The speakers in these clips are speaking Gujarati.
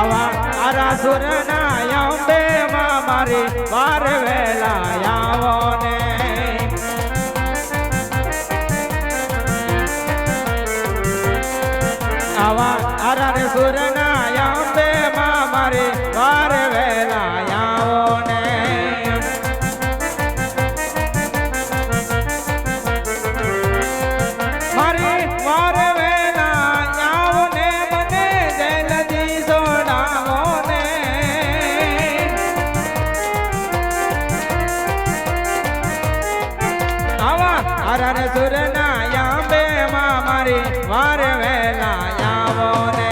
આવા આરા સુરના અંબે માં મારી વાર વેલા ને. આવા આરા સુરના મારી વાર વેલા આવો ને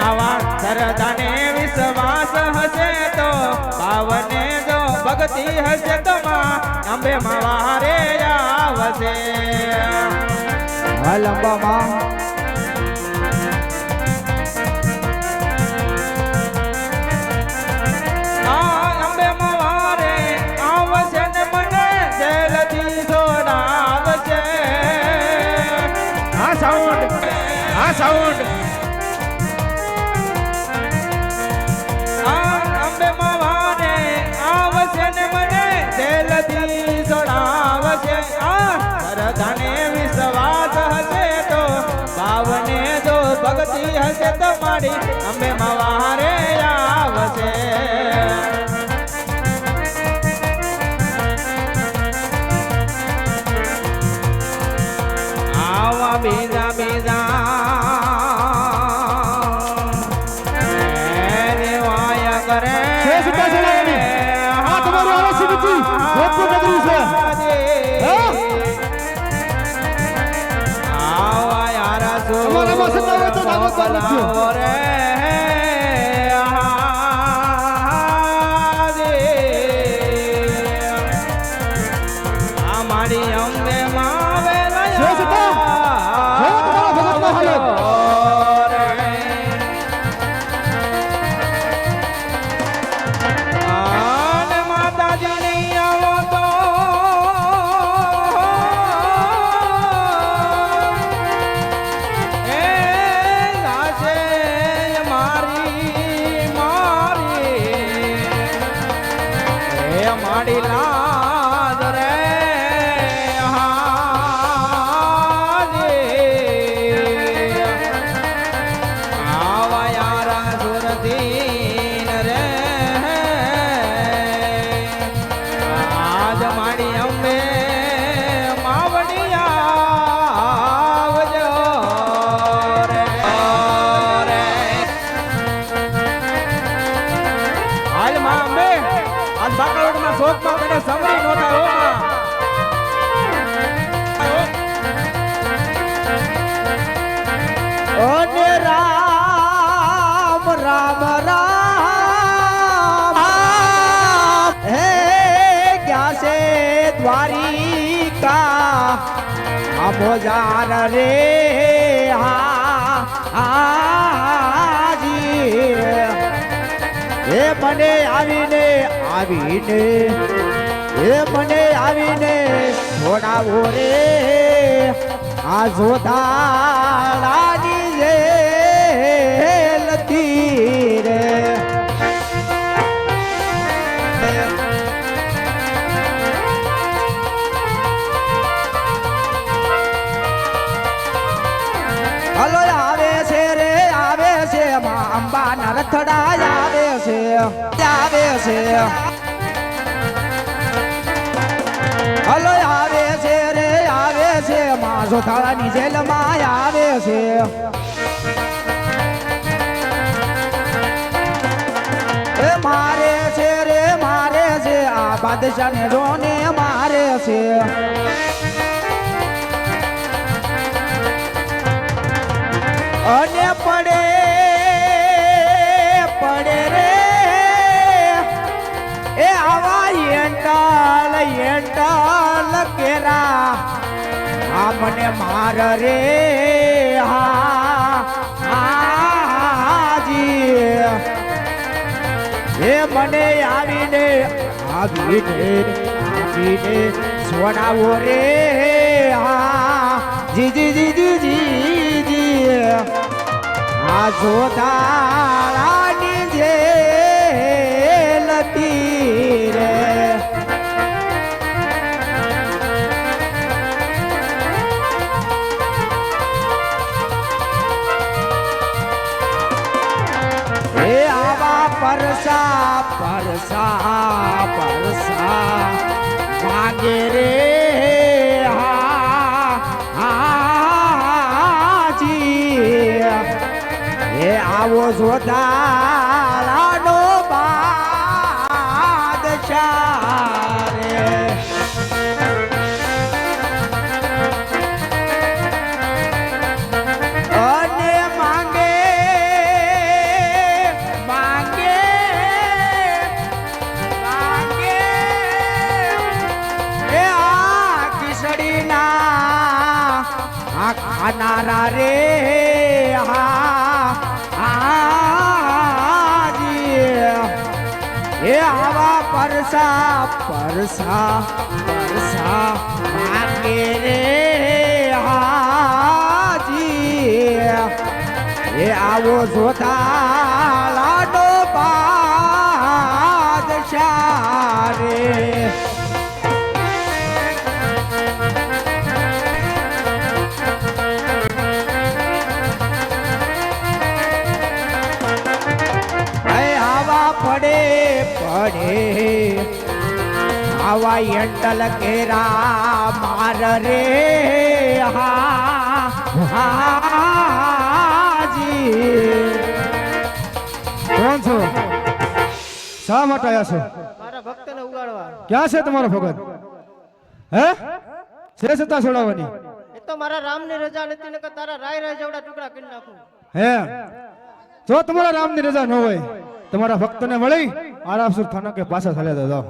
આવા સરદાને વિશ્વાસ હશે તો પાવને જો ભક્તિ હશે તો અંબે માં વારે આવશે. હાલ અંબામાં ભક્તિ હશે તો મારી અંબે મવારે આવશે આવા બીજા બીજા. કરે. છે સીતા તમારું આવે છે બીજી જોધપુર નગરી છે. સત્તા એ દ્વારિકા આ મોજાર રે હા હાજી એ મને આવીને આવીને, એ મને આવીને છોડાવો રે. આ જોધારાની જે લતી અંબા આવે છે આવે છે. હલો, આવે છે રે, આવે છે. માસો થાળાની જેલમાં આવે છે. એ મારે છે રે, મારે છે. આ બાદશાહને રોને મારે છે. અને પડે મને માર રે હાજી. હે મને આવીને આવીને આવીને સોડાવો રે, હા. જી જી જી જી જી આ જોતા જે લતી પરસા પરસા પરસા. માગે રે હા હાજી એ આવો જોધારાનો આ ખાનારા રે હે આવા પરસા પરસા પરસા માંગે રે હાજી એ આવો જોતા આવા એંટલ કેરા માર રે હા હાજી. કોણ છો? શા માટે આવ્યા છો? મારા ભક્તને ઉગાડવા. ક્યાં છે તમારો ભગત? હે? છે સત્તા છોડાવવાની? એ તો મારા રામની રજા નથી ને તારા રાય રાય જેવડા ટુકડા કરી નાખું. હે? જો તમારા રામની રજા ન હોય તમારા ભક્તને મળી આરામસુર થાનકે પાછા ચાલ્યા જાઓ.